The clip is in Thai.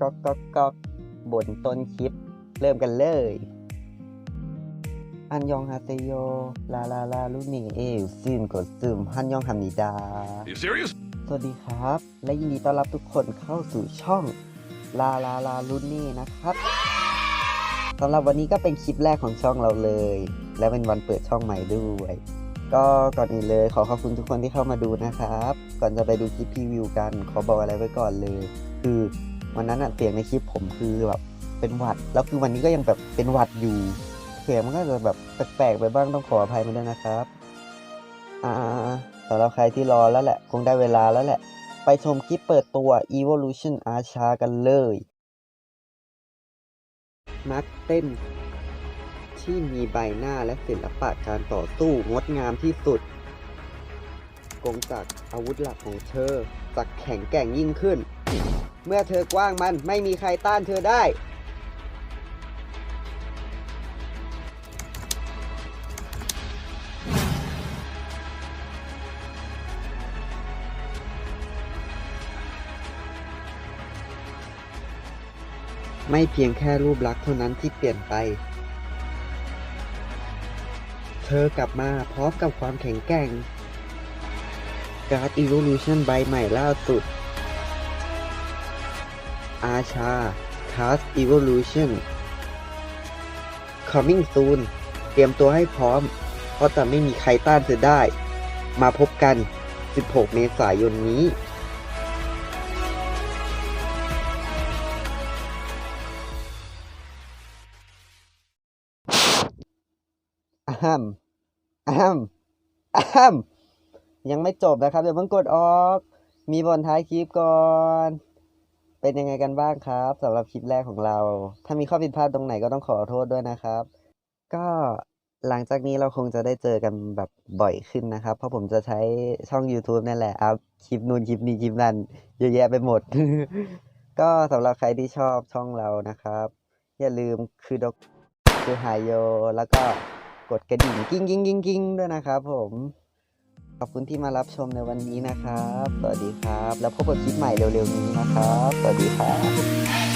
ก๊อกก๊อกก๊อกบนต้นคลิป เริ่มกันเลย อันยองฮาเซโย ลาลาลาลุนีเอลซินกดซึมฮันยองฮัมนิดา You serious? สวัสดีครับ และยินดีต้อนรับทุกคนเข้าสู่ช่อง ลาลาลาลุนี่นะครับสำหรับวันนี้ก็เป็นคลิปแรกของช่องเราเลย และเป็นวันเปิดช่องใหม่ด้วย ก็ก่อนอื่นเลยขอขอบคุณทุกคนที่เข้ามาดูนะครับ ก่อนจะไปดูคลิปพรีวิวกัน ขอบอกอะไรไว้ก่อนเลย คือ วันนั้นอะเสียงในคลิปผมคือแบบเป็นหวัด แล้วคือวันนี้ก็ยังแบบเป็นหวัดอยู่ เสียงมันก็จะแบบแปลกๆไปบ้างต้องขออภัยมาด้วยนะครับ อ่าสำหรับใครที่รอแล้วแหละ คงได้เวลาแล้วแหละ ไปชมคลิปเปิดตัว Evolution Archer กันเลย นักเต้น ที่มีใบหน้าและศิลปะการต่อสู้งดงามที่สุดกงจากอาวุธหลักของเธอจะแข็งแกร่งยิ่งขึ้น เมื่อเธอกว้างมันไม่มีใครต้านเธอได้ ไม่เพียงแค่รูปลักษณ์เท่านั้นที่เปลี่ยนไป เธอกลับมาพร้อมกับความแข็งแกร่งการ์ด Evolution ใบใหม่ล่าสุด อาชา Cast Evolution Coming soon เตรียมตัวให้พร้อม เพราะจะไม่มีใครต้านเธอได้ มาพบกัน 16 เมษายนนี้อะฮัมอะฮัมอะฮัมยังไม่จบนะครับเดี๋ยวเพิ่งกดออก มีบนท้ายคลิปก่อน เป็นยังไงกันบ้างครับสำหรับคลิปแรกของเรา ถ้ามีข้อผิดพลาดตรงไหนก็ต้องขอโทษด้วยนะครับ ก็หลังจากนี้เราคงจะได้เจอกันแบบบ่อยขึ้นนะครับ เพราะผมจะใช้ช่อง YouTube นั่นแหละอัพคลิปนู่นคลิปนี้คลิปนั้นเยอะแยะไปหมด ก็สำหรับใครที่ชอบช่องเรานะครับ อย่าลืมคือดกคือหายโย แล้วก็กดกระดิ่งกิ้งกิ้งกิ้งกิ้งด้วยนะครับผม ขอบคุณที่มารับชมในวันนี้นะครับ สวัสดีครับ แล้วพบกับคลิปใหม่เร็วๆนี้นะครับ สวัสดีครับ